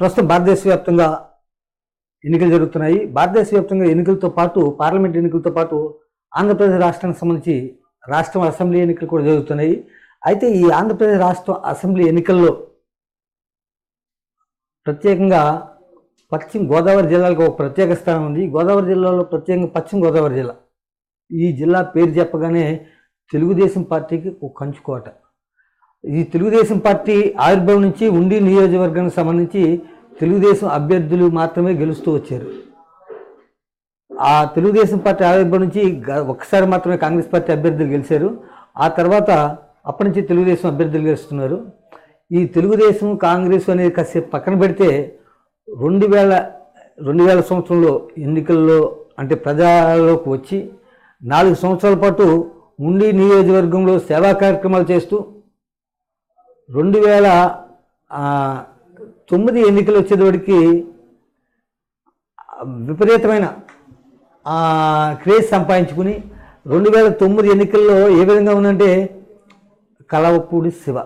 ప్రస్తుతం భారతదేశ వ్యాప్తంగా ఎన్నికలు జరుగుతున్నాయి. భారతదేశ వ్యాప్తంగా ఎన్నికలతో పాటు పార్లమెంట్ ఎన్నికలతో పాటు ఆంధ్రప్రదేశ్ రాష్ట్రానికి సంబంధించి రాష్ట్రం అసెంబ్లీ ఎన్నికలు కూడా జరుగుతున్నాయి. అయితే ఈ ఆంధ్రప్రదేశ్ రాష్ట్రం అసెంబ్లీ ఎన్నికల్లో ప్రత్యేకంగా పశ్చిమ గోదావరి జిల్లాలకు ఒక ప్రత్యేక స్థానం ఉంది. గోదావరి జిల్లాలో ప్రత్యేకంగా పశ్చిమ గోదావరి జిల్లా. ఈ జిల్లా పేరు చెప్పగానే తెలుగుదేశం పార్టీకి ఒక కంచుకోట. ఈ తెలుగుదేశం పార్టీ ఆవిర్భావం నుంచి ఉండి నియోజకవర్గానికి సంబంధించి తెలుగుదేశం అభ్యర్థులు మాత్రమే గెలుస్తూ వచ్చారు. ఆ తెలుగుదేశం పార్టీ ఆవిర్భావం నుంచి ఒకసారి ఒక్కసారి మాత్రమే కాంగ్రెస్ పార్టీ అభ్యర్థులు గెలిచారు. ఆ తర్వాత అప్పటి నుంచి తెలుగుదేశం అభ్యర్థులు గెలుస్తున్నారు. ఈ తెలుగుదేశం కాంగ్రెస్ అనేది కాసేపు పక్కన పెడితే రెండు వేల రెండు వేల సంవత్సరంలో ఎన్నికల్లో అంటే ప్రజల్లోకి వచ్చి నాలుగు సంవత్సరాల పాటు ఉండి నియోజకవర్గంలో సేవా కార్యక్రమాలు చేస్తూ రెండు వేల తొమ్మిది ఎన్నికలు వచ్చేటప్పటికి విపరీతమైన క్రేజ్ సంపాదించుకుని రెండు వేల తొమ్మిది ఎన్నికల్లో ఏ విధంగా ఉందంటే కలవపూడి శివ.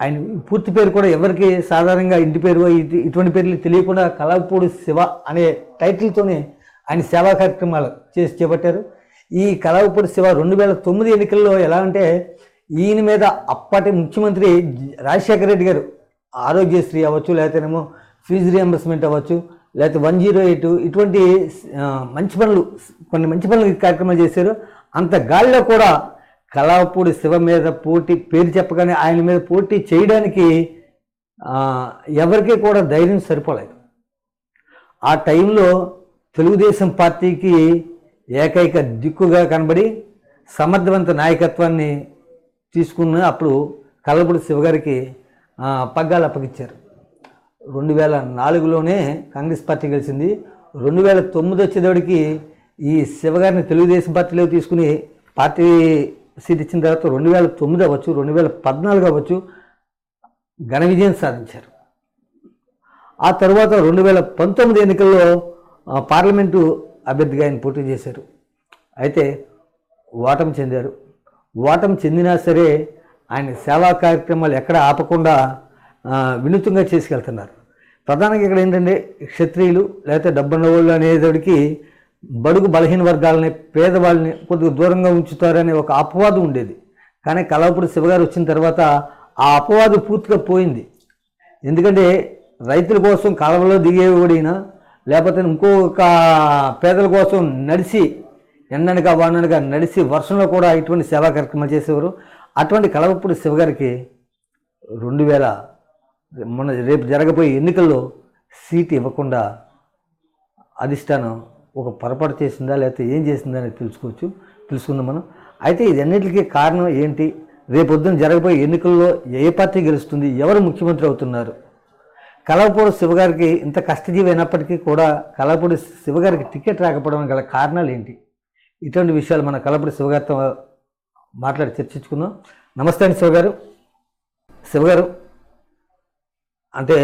ఆయన పూర్తి పేరు కూడా ఎవరికి సాధారణంగా ఇంటి పేరు ఇటువంటి పేర్లు తెలియకుండా కలవపూడి శివ అనే టైటిల్తోనే ఆయన సేవా కార్యక్రమాలు చేసి చేపట్టారు. ఈ కలవపూడి శివ రెండు వేల తొమ్మిది ఎన్నికల్లో ఎలా అంటే ఈయన మీద అప్పటి ముఖ్యమంత్రి రాజశేఖర రెడ్డి గారు ఆరోగ్యశ్రీ అవ్వచ్చు లేకపోతేనేమో ఫీజు రియంబర్స్మెంట్ అవ్వచ్చు లేకపోతే వన్ జీరో ఎయిట్ ఇటువంటి మంచి పనులు కొన్ని మంచి పనులు కార్యక్రమాలు చేశారు. అంత గాలిలో కూడా కళాపూడి శివ మీద పోటీ పేరు చెప్పగానే ఆయన మీద పోటీ చేయడానికి ఎవరికీ కూడా ధైర్యం సరిపోలేదు. ఆ టైంలో తెలుగుదేశం పార్టీకి ఏకైక దిక్కుగా కనబడి సమర్థవంత నాయకత్వాన్ని తీసుకున్న అప్పుడు కల్లపూడి శివగారికి పగ్గాలు అప్పగించారు రెండు వేల నాలుగులోనే కాంగ్రెస్ పార్టీ గెలిచింది. రెండు వేల తొమ్మిది వచ్చేటప్పటికి ఈ శివగారిని తెలుగుదేశం పార్టీలో తీసుకుని పార్టీ సీట్ ఇచ్చిన తర్వాత రెండు వేల తొమ్మిది అవ్వచ్చు రెండు వేల పద్నాలుగు అవ్వచ్చు ఘన విజయం సాధించారు. ఆ తర్వాత రెండు వేల పంతొమ్మిది ఎన్నికల్లో పార్లమెంటు అభ్యర్థిగా ఆయన పోటీ చేశారు. అయితే ఓటమి చెందారు. ఓటమి చెందినా సరే ఆయన సేవా కార్యక్రమాలు ఎక్కడ ఆపకుండా వినూత్నంగా చేసుకెళ్తున్నారు. ప్రధానంగా ఇక్కడ ఏంటంటే క్షత్రియులు లేకపోతే డబ్బున్న వాళ్ళు అనేటికి బడుగు బలహీన వర్గాలని పేదవాళ్ళని కొద్దిగా దూరంగా ఉంచుతారనే ఒక అపవాదం ఉండేది. కానీ కలవపూడి శివగారు వచ్చిన తర్వాత ఆ అపవాదం పూర్తిగా పోయింది. ఎందుకంటే రైతుల కోసం కాలువలో దిగేవాడినా లేకపోతే ఇంకొక పేదల కోసం నడిచి ఎండనగా వాననగా నడిచి వర్షంలో కూడా ఇటువంటి సేవా కార్యక్రమాలు చేసేవారు. అటువంటి కలవపూడి శివగారికి రెండు వేల మొన్న రేపు జరగబోయే ఎన్నికల్లో సీట్ ఇవ్వకుండా అధిష్టానం ఒక పొరపాటు చేసిందా లేకపోతే ఏం చేసిందా అనేది తెలుసుకోవచ్చు తెలుసుకుందాం మనం. అయితే ఇదన్నిటికీ కారణం ఏంటి? రేపొద్దున జరగబోయే ఎన్నికల్లో ఏ పార్టీ గెలుస్తుంది? ఎవరు ముఖ్యమంత్రి అవుతున్నారు? కలవపూడి శివగారికి ఇంత కష్టజీవి అయినప్పటికీ కూడా కలవపూడి శివగారికి టికెట్ రాకపోవడం గల కారణాలు ఏంటి? ఇటువంటి విషయాలు మన కలపూడి శివగారితో మాట్లాడి చర్చించుకుందాం. నమస్తే అండి శివగారు. శివగారు అంటే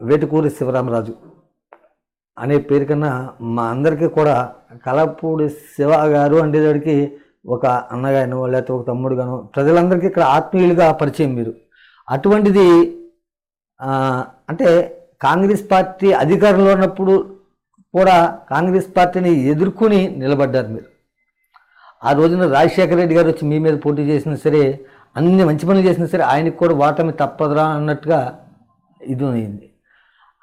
వేటుకూరి శివరామరాజు అనే పేరు కన్నా మా అందరికీ కూడా కలపూడి శివ గారు అనేవాడికి ఒక అన్నగాను లేకపోతే ఒక తమ్ముడుగానో ప్రజలందరికీ ఇక్కడ ఆత్మీయులుగా పరిచయం మీరు. అటువంటిది అంటే కాంగ్రెస్ పార్టీ అధికారంలో ఉన్నప్పుడు కూడా కాంగ్రెస్ పార్టీని ఎదుర్కొని నిలబడ్డారు మీరు. ఆ రోజున రాజశేఖర రెడ్డి గారు వచ్చి మీ మీద పోటీ చేసినా సరే అన్ని మంచి పనులు చేసినా సరే ఆయనకు కూడా ఓటమి తప్పదురా అన్నట్టుగా ఇది అయింది.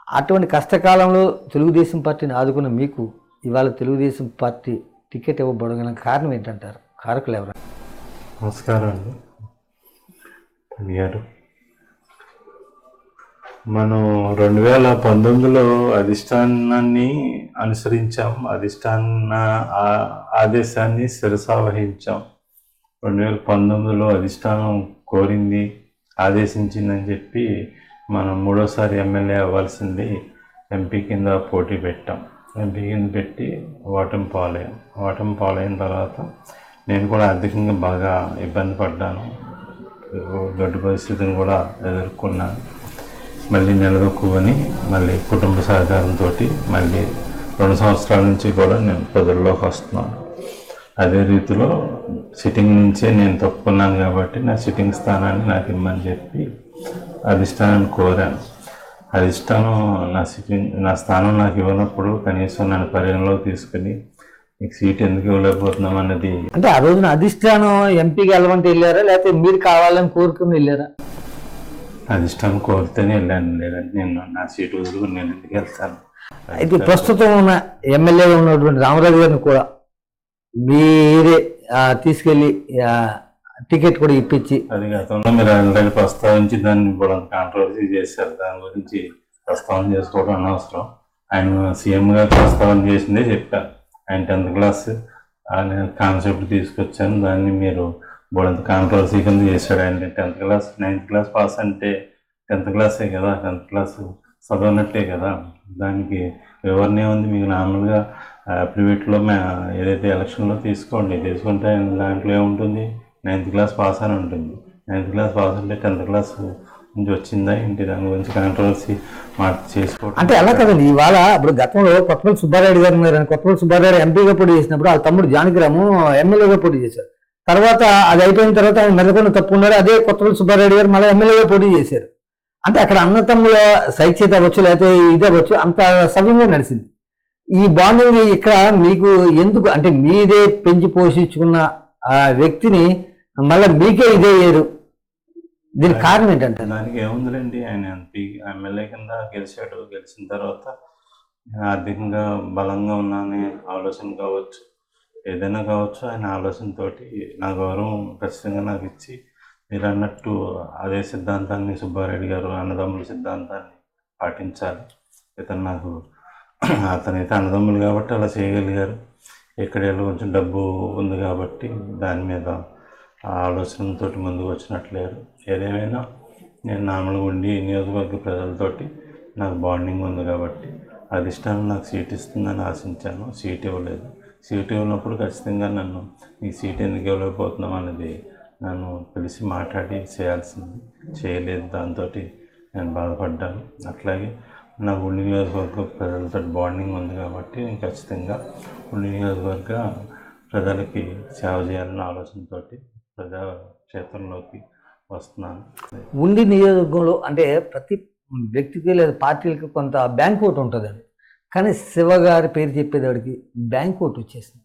అటువంటి కష్టకాలంలో తెలుగుదేశం పార్టీని ఆదుకున్న మీకు ఇవాళ తెలుగుదేశం పార్టీ టికెట్ ఇవ్వబడగల కారణం ఏంటంటారు? కారకులు ఎవరు? నమస్కారం అండి. గారు మనం రెండు వేల పంతొమ్మిదిలో అధిష్టానాన్ని అనుసరించాం. అధిష్టాన ఆదేశాన్ని శిరసావహించాం. రెండు వేల పంతొమ్మిదిలో అధిష్టానం కోరింది ఆదేశించిందని చెప్పి మనం మూడోసారి ఎమ్మెల్యే అవ్వాల్సింది ఎంపీ కింద పోటీ పెట్టాం. ఎంపీ కింద పెట్టి ఓటమి పాలయ్యాం ఓటమి పాలైన తర్వాత నేను కూడా ఆర్థికంగా బాగా ఇబ్బంది పడ్డాను. గడ్డు పరిస్థితిని కూడా ఎదుర్కొన్నాను. మళ్ళీ నిలదొక్కుని మళ్ళీ కుటుంబ సహకారంతో మళ్ళీ రెండు సంవత్సరాల నుంచి కూడా నేను ప్రజల్లోకి వస్తున్నాను. అదే రీతిలో సిట్టింగ్ నుంచే నేను తప్పుకున్నాను కాబట్టి నా సిట్టింగ్ స్థానాన్ని నాకు ఇమ్మని చెప్పి అధిష్టానాన్ని కోరాను. అధిష్టానం నా సిట్టింగ్ నా స్థానం నాకు ఇవ్వనప్పుడు కనీసం నన్ను పరిగణలోకి తీసుకుని నీకు సీట్ ఎందుకు ఇవ్వలేకపోతున్నాం అన్నది అంటే ఆ రోజున అధిష్టానం ఎంపీకి వెళ్ళమంటే వెళ్ళారా లేకపోతే మీరు కావాలని కోరుకుని వెళ్ళారా? అధిష్టానం కోరితేనే వెళ్ళాను. లేదంటే నేను నా సీట్ వదులుకుని నేను ఎందుకు వెళ్తాను. అయితే ప్రస్తుతం ఉన్న ఎమ్మెల్యేగా ఉన్నటువంటి రామరాజు గారిని కూడా మీరే తీసుకెళ్ళి టికెట్ కూడా ఇప్పించి అది గతంలో మీరు ఆల్రెడీ ప్రస్తావించి దాన్ని ఇప్పుడు కాంట్రవర్సీ చేశారు. దాని గురించి ప్రస్తావన చేసుకోవడం అనవసరం. ఆయన సీఎం గారు ప్రస్తావన చేసిందే చెప్పారు. ఆయన టెన్త్ క్లాస్ కాన్సెప్ట్ తీసుకొచ్చాను. దాన్ని మీరు బోడంత కాంట్రవర్సీ కింద చేశాడు. ఆయన tenth class ninth class pass అంటే టెన్త్ క్లాసే కదా. టెన్త్ క్లాస్ చదవనట్టే కదా. దానికి వివరణ ఏముంది మీకు నార్మల్గా ప్రైవేట్లో మే ఏదైతే ఎలక్షన్లో తీసుకోండి. తీసుకుంటే దాంట్లో ఏముంటుంది? నైన్త్ క్లాస్ పాస్ అని ఉంటుంది. నైన్త్ క్లాస్ పాస్ అంటే టెన్త్ క్లాస్ నుంచి వచ్చిందా ఏంటి? దాని గురించి కాంట్రవర్సీ మాట చేసుకోవడం అంటే అలా కదండి. ఇవాళ ఇప్పుడు గతంలో కొత్తపల్లి సుబ్బారెడ్డి గారు ఉన్నారు కొత్తపల్లి సుబ్బారెడ్డి ఎంపీగా పోటీ చేసినప్పుడు వాళ్ళ తమ్ముడు జానకిరాము ఎమ్మెల్యేగా పోటీ చేశారు. తర్వాత అది అయిపోయిన తర్వాత ఆయన మెదకొని తప్పు ఉన్నారు అదే కొత్తపల్లి సుబ్బారెడ్డి గారు మళ్ళీ ఎమ్మెల్యేగా పోటీ చేశారు. అంటే అక్కడ అన్నతమ్ముల సైక్యత అవ్వచ్చు లేకపోతే ఇది అవ్వచ్చు అంత సవ్యంగా నడిచింది. ఈ బాండింగ్ ఇక్కడ మీకు ఎందుకు అంటే మీదే పెంచి పోషించుకున్న ఆ వ్యక్తిని మళ్ళీ మీకే ఇదే అయ్యారు దీనికి కారణం ఏంటంటే దానికి ఏముందిలేండి ఆయన ఎంపీ ఎమ్మెల్యే కింద గెలిచాడు. గెలిచిన తర్వాత నేను ఆర్థికంగా బలంగా ఉన్నానే ఆలోచన కావచ్చు. ఏదైనా కావచ్చు ఆయన ఆలోచనతోటి నా గౌరవం ఖచ్చితంగా నాకు ఇచ్చి మీరు అన్నట్టు అదే సిద్ధాంతాన్ని సుబ్బారెడ్డి గారు అన్నదమ్ముల సిద్ధాంతాన్ని పాటించాలి. ఇతను నాకు అతనైతే అన్నదమ్ములు కాబట్టి అలా చేయగలిగారు. ఇక్కడ కొంచెం డబ్బు ఉంది కాబట్టి దాని మీద ఆ ఆలోచనతో ముందుకు వచ్చినట్లేరు. ఏదేమైనా నేను నార్మల్గా ఉండి నియోజకవర్గ ప్రజలతోటి నాకు బాండింగ్ ఉంది కాబట్టి అధిష్టానం నాకు సీట్ ఇస్తుందని ఆశించాను. సీట్ ఇవ్వలేదు. సీటు ఉన్నప్పుడు ఖచ్చితంగా నన్ను ఈ సీట్ ఎందుకు ఇవ్వలేకపోతున్నాం అనేది నన్ను పిలిచి మాట్లాడి చేయాల్సింది. చేయలేదు. దాంతో నేను బాధపడ్డాను. అట్లాగే నా ఉండి నియోజకవర్గ ప్రజలతో బాండింగ్ ఉంది కాబట్టి నేను ఖచ్చితంగా ఉండి నియోజకవర్గ ప్రజలకి సేవ చేయాలన్న ఆలోచనతో ప్రజా క్షేత్రంలోకి వస్తున్నాను. ఉండి నియోజకవర్గంలో అంటే ప్రతి వ్యక్తికి లేదా పార్టీలకి కొంత బ్యాంక్ ఒకటి ఉంటుందండి. కానీ శివ గారి పేరు చెప్పేదాడికి బ్యాంక్ ఓటు వచ్చేసింది.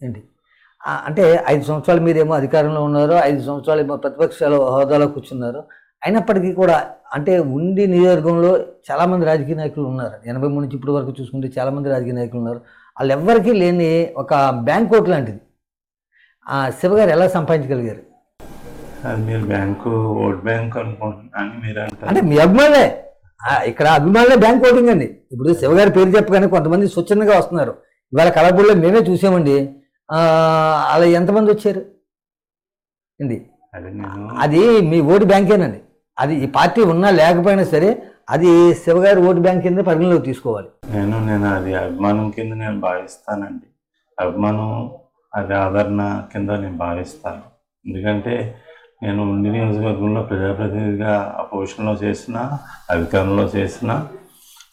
ఏంటి? అంటే ఐదు సంవత్సరాలు మీరేమో అధికారంలో ఉన్నారు ఐదు సంవత్సరాలు ఏమో ప్రతిపక్షాల హోదాలో కూర్చున్నారు అయినప్పటికీ కూడా అంటే ఉండి నియోజకవర్గంలో చాలామంది రాజకీయ నాయకులు ఉన్నారు. ఎనభై మూడు నుంచి ఇప్పటి వరకు చూసుకుంటే చాలామంది రాజకీయ నాయకులు ఉన్నారు. వాళ్ళు ఎవ్వరికీ లేని ఒక బ్యాంక్ ఓటు లాంటిది. ఆ శివ గారు ఎలా సంపాదించగలిగారు? మీరు బ్యాంకు ఓట్ బ్యాంక్ మీరు అంటే మీ అభిమానులే ఆ, ఇక్కడ అభిమానులే బ్యాంక్ ఓటింగ్ అండి. ఇప్పుడు శివగారి పేరు చెప్పగానే కొంతమంది స్వచ్ఛందంగా వస్తున్నారు. ఇవాళ కలపూర్లో మేమే చూసామండి. అలా ఎంతమంది వచ్చారు? ఏంది నేను అది మీ ఓటు బ్యాంకేనండి అది ఈ పార్టీ ఉన్నా లేకపోయినా సరే అది శివగారి ఓటు బ్యాంక్ కింద పరిగణలోకి తీసుకోవాలి. నేను నేను అది అభిమానం కింద నేను భావిస్తానండి. అభిమానం అది ఆదరణ కింద నేను భావిస్తాను. ఎందుకంటే నేను ఉండి నియోజకవర్గంలో ప్రజాప్రతినిధిగా అపోజిషన్లో చేసిన అధికారంలో చేసిన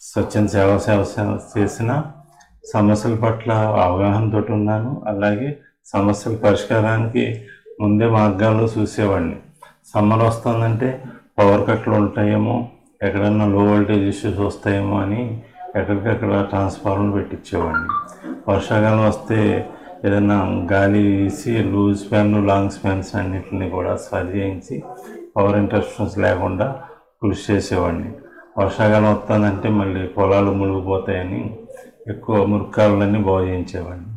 స్వచ్ఛంద సేవ సేవ సేవ చేసిన సమస్యల పట్ల అవగాహనతో ఉన్నాను. అలాగే సమస్యల పరిష్కారానికి ముందే మార్గాల్లో చూసేవాడిని. సమ్మర్ వస్తుందంటే పవర్ కట్లు ఉంటాయేమో ఎక్కడన్నా లో వోల్టేజ్ ఇష్యూస్ వస్తాయేమో అని ఎక్కడికక్కడ ట్రాన్స్ఫార్మర్ పెట్టించేవాడిని వర్షాకాలం వస్తే ఏదైనా గాలి వేసి లూజ్ ఫ్యాన్ లాంగ్ ఫ్యాన్స్ అన్నింటిని కూడా సరి చేయించి పవర్ ఇంటర్ఫరెన్స్ లేకుండా కృషి చేసేవాడిని. వర్షాకాలం వస్తుందంటే మళ్ళీ పొలాలు మునిగిపోతాయని ఎక్కువ మురికాలన్నీ బాగు చేయించేవాడిని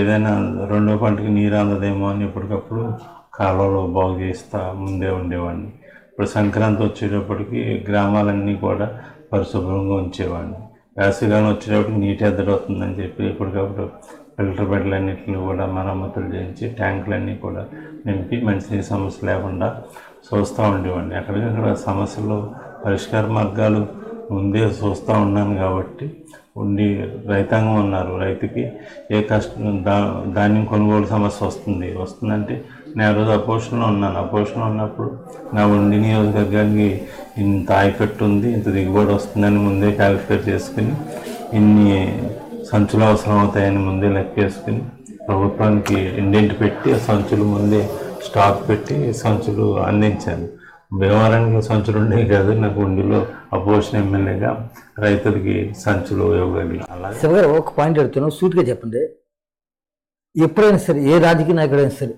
ఏదైనా రెండో పంటకి నీరు అందదేమో అని ఎప్పటికప్పుడు కాలువలో బాగు చేస్తా ముందే ఉండేవాడిని. ఇప్పుడు సంక్రాంతి వచ్చేటప్పటికి గ్రామాలన్నీ కూడా పరిశుభ్రంగా ఉంచేవాడిని. వేసవికాలం వచ్చేటప్పటికి నీటి ఎద్దడవుతుందని చెప్పి ఎప్పటికప్పుడు ఫిల్టర్ బెడ్లన్నింటిని కూడా మరమ్మతులు చేయించి ట్యాంకులన్నీ కూడా నింపి మంచినీటి సమస్య లేకుండా చూస్తూ ఉండేవాడిని. ఎక్కడికక్కడ సమస్యలు పరిష్కార మార్గాలు ముందే చూస్తూ ఉన్నాను కాబట్టి ఉండి రైతాంగం ఉన్నారు. రైతుకి ఏ కష్టం దా ధాన్యం కొనుగోలు సమస్య వస్తుంది. వస్తుందంటే నేను ఆ రోజు అపోషణలో ఉన్నాను. అపోషణలో ఉన్నప్పుడు నా ఉండి నియోజకవర్గానికి ఇంత ఆయకట్టు ఉంది ఇంత దిగుబడి వస్తుందని ముందే క్యాలిఫై చేసుకుని ఇన్ని సంచులు అవసరం అవుతాయని ముందే లెక్కేసుకుని ప్రభుత్వానికి ఎండింటి పెట్టి ఆ సంచులు ముందే స్టాక్ పెట్టి సంచులు అందించాను. భీమవరానికి సంచులు ఉండేవి కాదు నాకు ఉండిలో అపోజిషన్ ఎమ్మెల్యేగా రైతులకి సంచులు ఇవ్వగలిగాను. అలాగే శివగారు ఒక పాయింట్ అడుగుతున్నాం సూటిగా చెప్పండి. ఎప్పుడైనా సరే ఏ రాజకీయ నాయకుడైనా సరే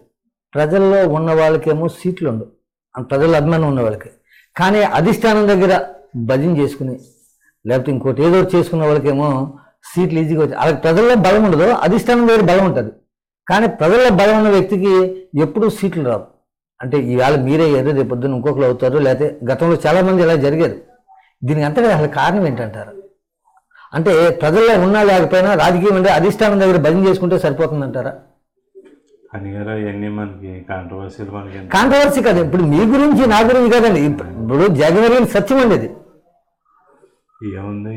ప్రజల్లో ఉన్న వాళ్ళకేమో సీట్లు ఉండవు. ఆ ప్రజల అభిమానం ఉన్న వాళ్ళకి. కానీ అధిష్టానం దగ్గర భజన చేసుకుని లేకపోతే ఇంకోటి ఏదో చేసుకున్న వాళ్ళకేమో సీట్లు ఈజీగా వచ్చి వాళ్ళకి ప్రజల్లో బలం ఉండదు అధిష్టానం దగ్గర బలం ఉంటుంది. కానీ ప్రజల్లో బలం ఉన్న వ్యక్తికి ఎప్పుడూ సీట్లు రావు. అంటే ఈవేళ మీరే ఏదో రేపు పొద్దున్న ఇంకొకరు అవుతారు లేకపోతే గతంలో చాలామంది ఇలా జరిగారు దీనికి అంతగా అసలు కారణం ఏంటంటారు? అంటే ప్రజల్లో ఉన్నా లేకపోయినా రాజకీయం అంటే అధిష్టానం దగ్గర భజన చేసుకుంటే సరిపోతుందంటారా? కాంట్రవర్సీ కాదు. ఇప్పుడు మీ గురించి నా గురించి కాదండి. ఇప్పుడు జగన్ సత్యం అండి ఇది. ఏముంది?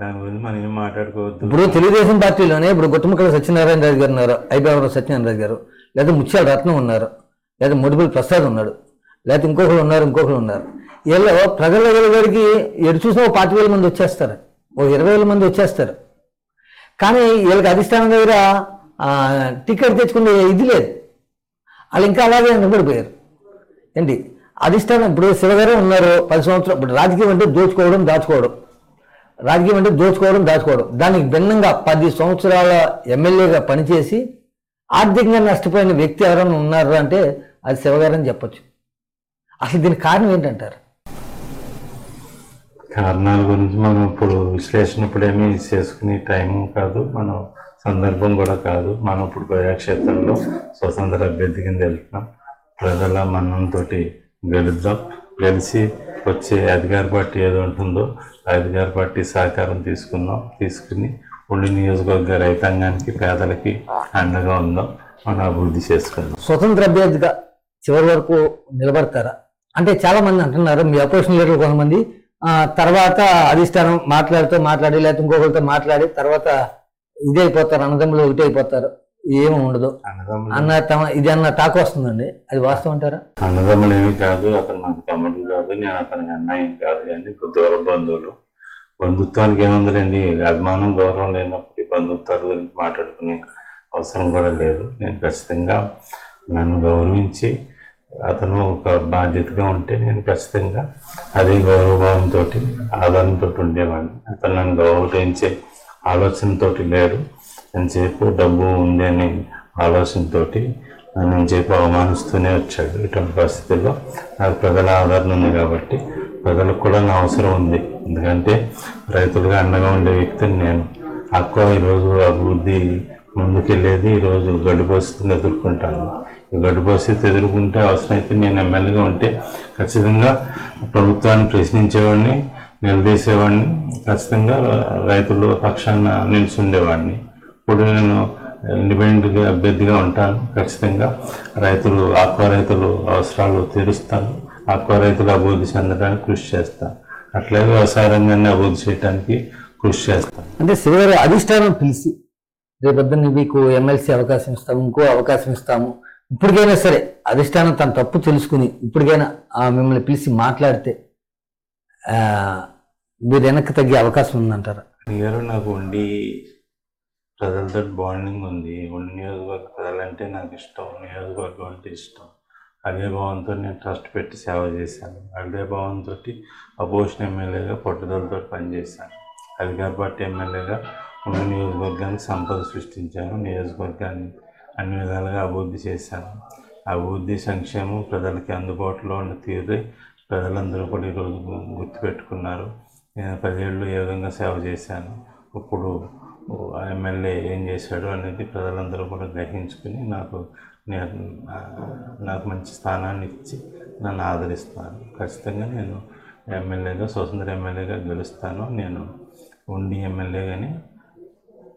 దాని గురించి మనం ఏం మాట్లాడుకోవద్దు. ఇప్పుడు తెలుగుదేశం పార్టీలోనే ఇప్పుడు గుట్టముక్కల సత్యనారాయణ రాజు గారు ఉన్నారు ఐబీఆర్ సత్యనారాయణ రాజు గారు లేదా ముత్యాల రత్నం ఉన్నారు లేదా ముడిపల్లి ప్రసాద్ ఉన్నాడు లేదా ఇంకొకరు ఉన్నారు ఇంకొకరు ఉన్నారు. వీళ్ళు ప్రజల దగ్గరికి ఎటు చూసినా ఒక పాతి వేల మంది వచ్చేస్తారు ఓ ఇరవై వేల మంది వచ్చేస్తారు. కానీ వీళ్ళకి అధిష్టానం దగ్గర టికెట్ తెచ్చుకునే ఇది లేదు. వాళ్ళు ఇంకా అలాగే నిలబడిపోయారు. ఏంటి? అధిష్టానం ఇప్పుడు శివగారే ఉన్నారు పది సంవత్సరాలు. ఇప్పుడు రాజకీయం అంటే దోచుకోవడం దాచుకోవడం. రాజకీయం అంటే దోచుకోవడం దాచుకోవడం. దానికి భిన్నంగా పది సంవత్సరాల ఎమ్మెల్యేగా పనిచేసి ఆర్థికంగా నష్టపోయిన వ్యక్తి ఎవరైనా ఉన్నారు అంటే అది శివగారని చెప్పచ్చు. అసలు దీనికి కారణం ఏంటంటారు? కారణాల గురించి మనం ఇప్పుడు విశ్లేషణ ఇప్పుడేమీ చేసుకునే టైం కాదు. మనం సందర్భం కూడా కాదు. మనం ఇప్పుడు ప్రజాక్షేత్రంలో స్వతంత్ర అభ్యర్థి కింద వెళ్తున్నాం. ప్రజల మన్నంతో గెలుద్దాం గెలిచి వచ్చే అధికార పార్టీ ఏదో ఉంటుందో ఆ అధికార పార్టీ సహకారం తీసుకుందాం. తీసుకుని ఉండి నియోజకవర్గ రైతాంగానికి పేదలకి అండగా ఉందాం. మనం అభివృద్ధి చేసుకుందాం. స్వతంత్ర అభ్యర్థిగా చివరి వరకు నిలబడతారా? అంటే చాలా మంది అంటున్నారు మీ అపోజిషన్ లీడర్లు కొంతమంది. తర్వాత అధిష్టానం మాట్లాడుతూ మాట్లాడి లేకపోతే ఇంకొకరితో మాట్లాడి తర్వాత ఇదే అయిపోతారు అన్నదమ్ములు ఒకటి అయిపోతారు ఏమీ ఉండదు అన్నదమ్ములు. అన్న తమ ఇది అన్న టాక్ వస్తుందండి. అది వాస్తవం అంటారా? అన్నదమ్ములు ఏమి కాదు అతను నాకు తమ్ముడు కాదు నేను అతనికి అన్నయ్యం కాదు అని దూర బంధువులు. బంధుత్వానికి ఏముందిలేండి అభిమానం గౌరవం లేనప్పుడు బంధుత్వాల గురించి మాట్లాడుకునే అవసరం కూడా లేదు. నేను ఖచ్చితంగా నన్ను గౌరవించి అతను ఒక బాధ్యతగా ఉంటే నేను ఖచ్చితంగా అదే గౌరవభావంతో ఆధారంతో ఉండేవాడిని. అతను నన్ను గౌరవించే ఆలోచనతోటి లేడు ఎంతసేపు డబ్బు ఉంది అనే ఆలోచనతో నన్ను ఎంతసేపు అవమానిస్తూనే వచ్చాడు. ఇటువంటి పరిస్థితుల్లో నాకు ప్రజల ఆదరణ ఉంది కాబట్టి ప్రజలకు కూడా నా అవసరం ఉంది. ఎందుకంటే రైతులుగా అండగా ఉండే వ్యక్తిని నేను అక్కువ ఈరోజు అభివృద్ధి ముందుకెళ్ళేది ఈరోజు గడ్డు పరిస్థితిని ఎదుర్కొంటాను. ఈ గడ్డు పరిస్థితి ఎదుర్కొంటే అవసరమైతే నేను ఎమ్మెల్యేగా ఉంటే ఖచ్చితంగా ప్రభుత్వాన్ని ప్రశ్నించేవాడిని నిలదీసేవాడిని ఖచ్చితంగా రైతుల పక్షాన నిలిచుండేవాడిని. ఇప్పుడు నేను ఇండిపెండెంట్గా అభ్యర్థిగా ఉంటాను ఖచ్చితంగా. రైతులు ఆక్వా రైతులు అవసరాలు తీరుస్తాను ఆక్వా రైతులు అభివృద్ధి చెందడానికి కృషి చేస్తాను అట్లాగే వ్యవసాయ రంగాన్ని అభివృద్ధి చేయడానికి కృషి చేస్తాను అంటే శివగారు అధిష్టానం పిలిచి రేపొద్దున మీకు ఎమ్మెల్సీ అవకాశం ఇస్తాము ఇంకో అవకాశం ఇస్తాము. ఇప్పటికైనా సరే అధిష్టానం తన తప్పు తెలుసుకుని ఇప్పటికైనా ఆ మిమ్మల్ని పిలిచి మాట్లాడితే ఆ, మీరు వెనక్కి తగ్గే అవకాశం ఉందంటారా? నాకు ఉండి ప్రజలతో బాండింగ్ ఉంది. ఉన్న నియోజకవర్గ ప్రజలంటే నాకు ఇష్టం. నియోజకవర్గం అంటే ఇష్టం. అదే భావంతో నేను ట్రస్ట్ పెట్టి సేవ చేశాను. అదే భావంతో అపోజిషన్ ఎమ్మెల్యేగా పట్టుదలతో పనిచేశాను. అధికార పార్టీ ఎమ్మెల్యేగా ఉన్న నియోజకవర్గానికి సంపద సృష్టించాను. నియోజకవర్గాన్ని అన్ని విధాలుగా అభివృద్ధి చేశాను. అభివృద్ధి సంక్షేమం ప్రజలకి అందుబాటులో ఉన్న తీరు ప్రజలందరూ కూడా ఈరోజు గుర్తుపెట్టుకున్నారు. నేను పదేళ్ళు ఏ విధంగా సేవ చేశాను. ఇప్పుడు ఆ ఎమ్మెల్యే ఏం చేశాడు అనేది ప్రజలందరూ కూడా గ్రహించుకుని నాకు నేను నాకు మంచి స్థానాన్ని ఇచ్చి నన్ను ఆదరిస్తాను ఖచ్చితంగా నేను ఎమ్మెల్యేగా స్వతంత్ర ఎమ్మెల్యేగా గెలుస్తాను. నేను ఉండి ఎమ్మెల్యేగానే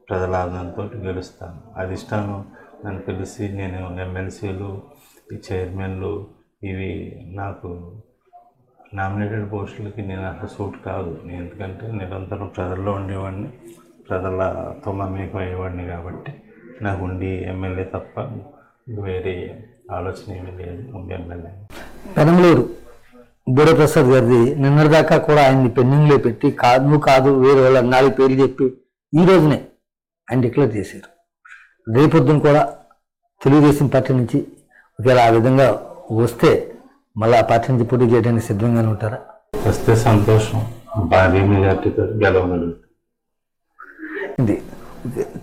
ప్రజల ఆదరణతో గెలుస్తాను. అధిష్టానం నన్ను పిలిచి నేను ఎమ్మెల్సీలు ఈ చైర్మన్లు ఇవి నాకు నామినేటెడ్ పోస్టులకి నేను అసలు సూట్ కాదు. నేను ఎందుకంటే నిరంతరం ప్రజల్లో ఉండేవాడిని. ప్రజలతో మమేకం అయ్యేవాడిని కాబట్టి నాకు ఉండి ఎమ్మెల్యే తప్ప వేరే ఆలోచన ఏమీ లేదు. ఉండి ఎమ్మెల్యే. పెనంలూరు బూర ప్రసాద్ గారిది నిన్నటిదాకా కూడా ఆయన్ని పెండింగ్లో పెట్టి కాదు నువ్వు కాదు వేరే వాళ్ళ నాలుగు పేర్లు చెప్పి ఈ రోజునే ఆయన డిక్లేర్ చేశారు. రేపొద్దున కూడా తెలుగుదేశం పార్టీ నుంచి ఒకవేళ ఆ విధంగా వస్తే మళ్ళీ ఆ పార్టీ నుంచి పోటీ చేయడానికి సిద్ధంగానే ఉంటారా? వస్తే సంతోషం. భారీ మెజార్టీతో గెలవగలుగుతాం. ఇది.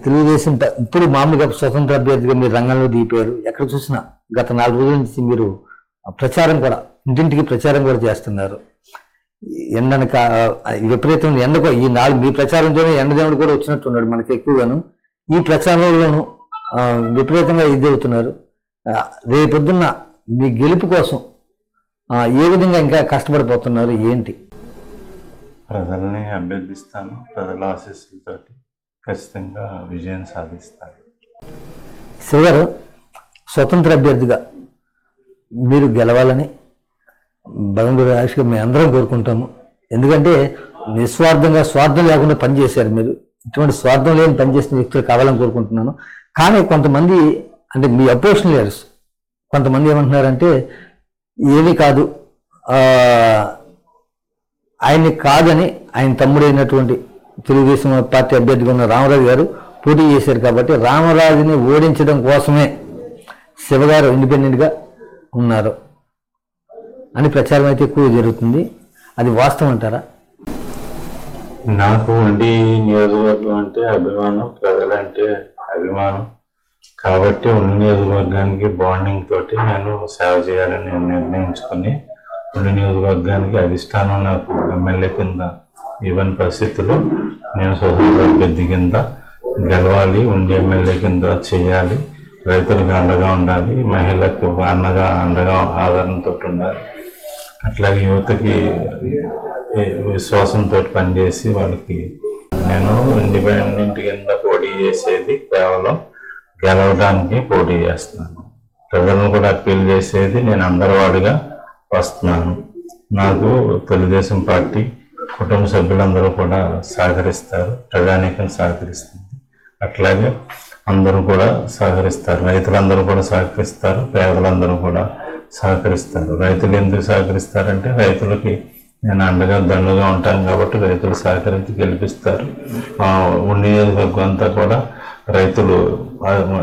తెలుగుదేశం ఇప్పుడు మామూలుగా స్వతంత్ర అభ్యర్థిగా మీరు రంగంలో దిగిపోయారు. ఎక్కడ చూసినా గత నాలుగు రోజుల నుంచి మీరు ప్రచారం కూడా ఇంటింటికి ప్రచారం కూడా చేస్తున్నారు. ఎండనక విపరీతం ఎండ ఈ నాలుగు మీ ప్రచారంతోనే ఎండదేవుడు కూడా వచ్చినట్టున్నాడు మనకి ఎక్కువగాను. ఈ ప్రచారంలోనూ విపరీతంగా ఇది అవుతున్నారు ఆ, రేపొద్దున్న మీ గెలుపు కోసం ఏ విధంగా ఇంకా కష్టపడిపోతున్నారు ఏంటి? ప్రజల్ని అభ్యర్థిస్తాను ప్రజల ఆశీస్సులతోటి. ఖచ్చితంగా విజయం సాధిస్తారు. శ్రీగారు స్వతంత్ర అభ్యర్థిగా మీరు గెలవాలని భగవంతుడు ఆయుష్గా మేము అందరం కోరుకుంటాము. ఎందుకంటే నిస్వార్థంగా స్వార్థం లేకుండా పనిచేశారు మీరు. ఇటువంటి స్వార్థం లేని పనిచేసిన వ్యక్తులు కావాలని కోరుకుంటున్నాను. కానీ కొంతమంది అంటే మీ అపోజిషన్ లీడర్స్ కొంతమంది ఏమంటున్నారంటే ఏమీ కాదు ఆయన్ని కాదని ఆయన తమ్ముడైనటువంటి తెలుగుదేశం పార్టీ అభ్యర్థిగా ఉన్న రామరాజు గారు పోటీ చేశారు కాబట్టి రామరాజుని ఓడించడం కోసమే శివగారు ఇండిపెండెంట్గా ఉన్నారు అని ప్రచారం అయితే ఎక్కువ జరుగుతుంది. అది వాస్తవం అంటారా? నాకు ఉండి నియోజకవర్గం అంటే అభిమానం ప్రజలంటే అభిమానం. కాబట్టి ఉండి నియోజకవర్గానికి బాండింగ్ తోటి నేను సేవ చేయాలని నిర్ణయించుకుని ఉండి నియోజకవర్గానికి అధిష్టానం నాకు ఎమ్మెల్యే కింద ఈవెన్ పరిస్థితుల్లో నేను స్వతంత్ర అభ్యర్థి కింద గెలవాలి ఉండి ఎమ్మెల్యే కింద చేయాలి రైతులకు అండగా ఉండాలి మహిళలకు అండగా అండగా ఆదరణతో ఉండాలి. అట్లాగే యువతకి విశ్వాసంతో పనిచేసి వాళ్ళకి నేను ఇండిపెండెంట్ కింద పోటీ చేసేది కేవలం గెలవడానికి పోటీ చేస్తున్నాను. ప్రజలను కూడా అప్పీల్ చేసేది నేను అందరి వాడిగా వస్తున్నాను. నాకు తెలుగుదేశం పార్టీ కుటుంబ సభ్యులందరూ కూడా సహకరిస్తారు. ప్రజానీకం సహకరిస్తుంది. అట్లాగే అందరూ కూడా సహకరిస్తారు. రైతులందరూ కూడా సహకరిస్తారు. పేదలందరూ కూడా సహకరిస్తారు. రైతులు ఎందుకు సహకరిస్తారంటే రైతులకి నేను అండగా దండగా ఉంటాను కాబట్టి రైతులు సహకరించి గెలిపిస్తారు. నియోజకవర్గం అంతా కూడా రైతులు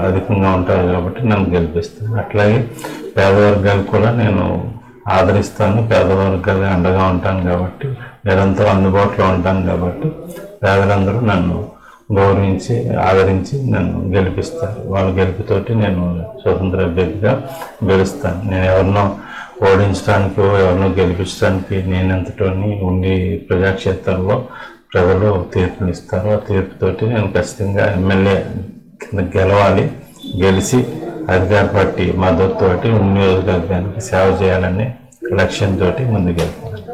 అధికంగా ఉంటారు కాబట్టి నన్ను గెలిపిస్తారు. అట్లాగే పేద వర్గాలు కూడా నేను ఆదరిస్తాను. పేద వర్గాలు అండగా ఉంటాను కాబట్టి నిరంతరం అందుబాటులో ఉంటాను కాబట్టి పేదలందరూ నన్ను గౌరవించి ఆదరించి నన్ను గెలిపిస్తారు. వాళ్ళ గెలుపుతోటి నేను స్వతంత్ర అభ్యర్థిగా గెలుస్తాను. నేను ఎవరినో ఓడించడానికి ఎవరినో గెలిపించడానికి నేనెంతటోని ఉండి ప్రజాక్షేత్రంలో ప్రజలు తీర్పులు ఇస్తారు ఆ తీర్పుతోటి నేను ఖచ్చితంగా ఎమ్మెల్యే కింద గెలవాలి. గెలిచి అధికార పార్టీ మద్దతుతోటి తోటి నియోజకవర్గానికి సేవ చేయాలనే లక్ష్యంతో ముందుకెళ్తాను.